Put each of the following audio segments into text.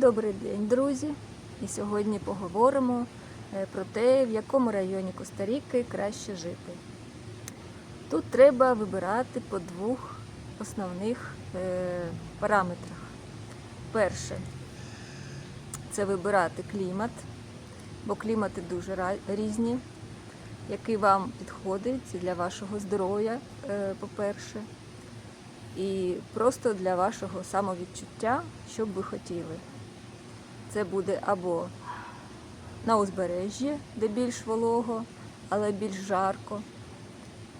Добрий день, друзі! І сьогодні поговоримо е, про те, в якому районі Коста-Ріки краще жити. Тут треба вибирати по двох основних е, параметрах. Перше це вибирати клімат, бо клімати дуже різні, який вам підходить для вашого здоров'я, е, по-перше, і просто для вашого самовідчуття, що б ви хотіли. Це буде або на узбережжі, де більш волого, але більш жарко.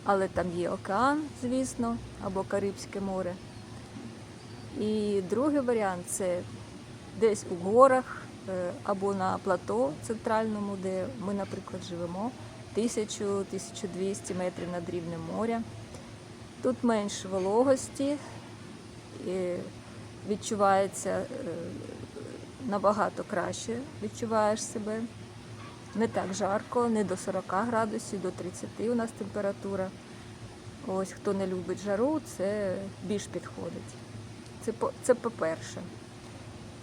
Але там є океан, звісно, або Карибське море. І другий варіант це десь у горах е, або на плато центральному, де ми, наприклад, живемо, 1000-1200 метрів над рівнем моря. Тут менше вологості, відчувається е, набагато краще відчуваєш себе. Не так жарко, не до 40 градусів, до 30 у нас температура. Ось хто не любить жару, це більш підходить. Це це по-перше.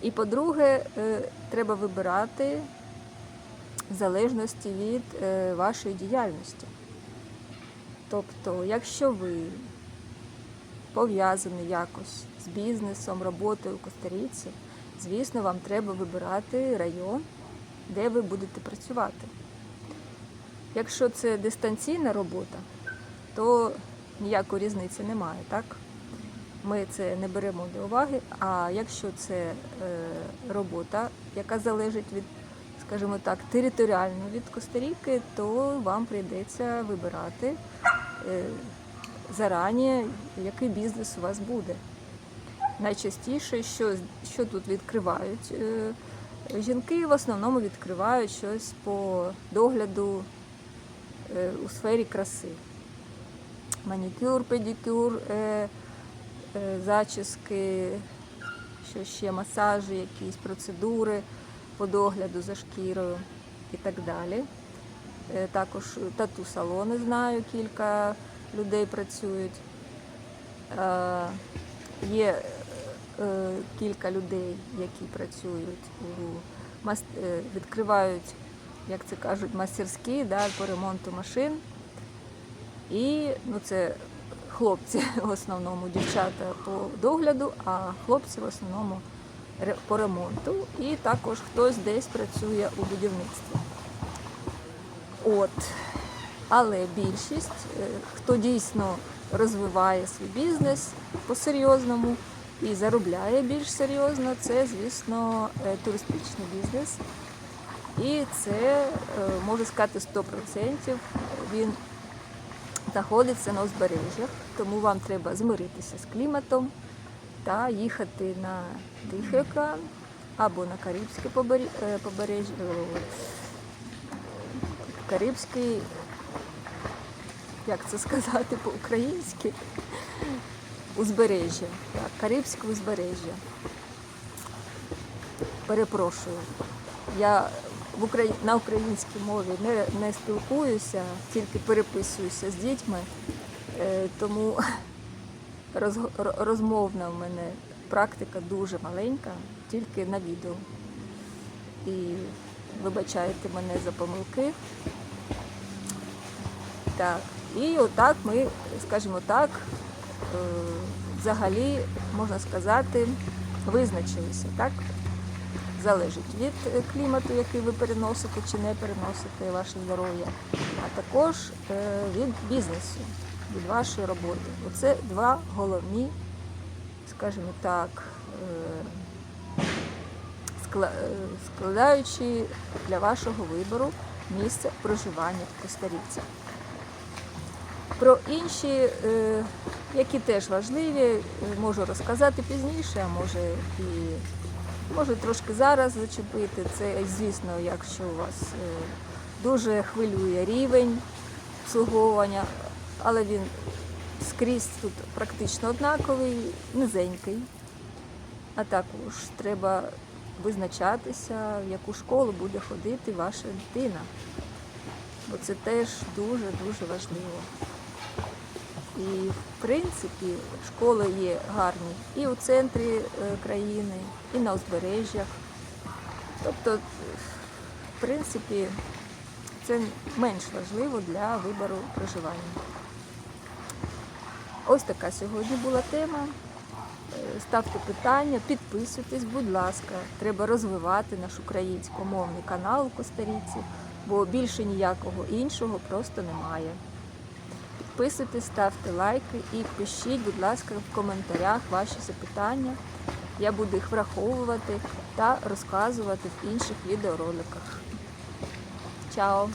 І по-друге, е, треба вибирати в залежності від е, вашої діяльності. Тобто, якщо ви пов'язані якось з бізнесом, роботою у Коста-Ріці, звісно, вам треба вибирати район, де ви будете працювати. Якщо це дистанційна робота, то ніякої різниці немає, так? Ми це не беремо до уваги. А якщо це е, робота, яка залежить від, скажімо так, територіально від Коста-Ріки, то вам прийдеться вибирати е, зарані, який бізнес у вас буде. Найчастіше, що, що тут відкривають е, жінки, в основному відкривають щось по догляду е, у сфері краси. Манікюр, педикюр, е, зачіски, що ще масажі, якісь процедури по догляду за шкірою і так далі. Також тату-салони знаю, кілька людей працюють. Є кілька людей, які працюють у е, відкривають, як це кажуть, мастерські да, по ремонту машин. І ну, це хлопці в основному, дівчата по догляду, а хлопці в основному по ремонту. І також хтось десь працює у будівництві. От. Але більшість, е, хто дійсно розвиває свій бізнес по-серйозному і заробляє більш серйозно, це, звісно, е, туристичний бізнес. І це, е, можу сказати, 100% він знаходиться на узбережжях, тому вам треба змиритися з кліматом та їхати на Тихий океан або на Карибське е, побережжя, Карибський, як це сказати по-українськи, узбережжя, так, Карибське узбережжя. Перепрошую. Я в Украї... на українській мові не, не спілкуюся, тільки переписуюся з дітьми, е, тому роз... розмовна в мене практика дуже маленька, тільки на відео. І вибачайте мене за помилки. Так, і отак ми, скажімо так, взагалі, можна сказати, визначилися, так? Залежить від е, клімату, який ви переносите чи не переносите ваше здоров'я, а також е, від бізнесу, від вашої роботи. Оце два головні, скажімо так, е, скла- е, складаючі для вашого вибору місце проживання в Коста-Ріці. Про інші, е, які теж важливі, е, можу розказати пізніше, а може і може трошки зараз зачепити. Це, звісно, якщо у вас е, дуже хвилює рівень обслуговування, але він скрізь тут практично однаковий, низенький. А також треба визначатися, в яку школу буде ходити ваша дитина. Бо це теж дуже-дуже важливо. І в принципі школи є гарні і у центрі е, країни, і на узбережжях. Тобто, в принципі, це менш важливо для вибору проживання. Ось така сьогодні була тема. Е, Ставте питання, підписуйтесь, будь ласка. Треба розвивати наш українськомовний канал у Костаріці, бо більше ніякого іншого просто немає. Підписуйтесь, ставте лайки і пишіть, будь ласка, в коментарях ваші запитання. Я буду їх враховувати та розказувати в інших відеороликах. Чао!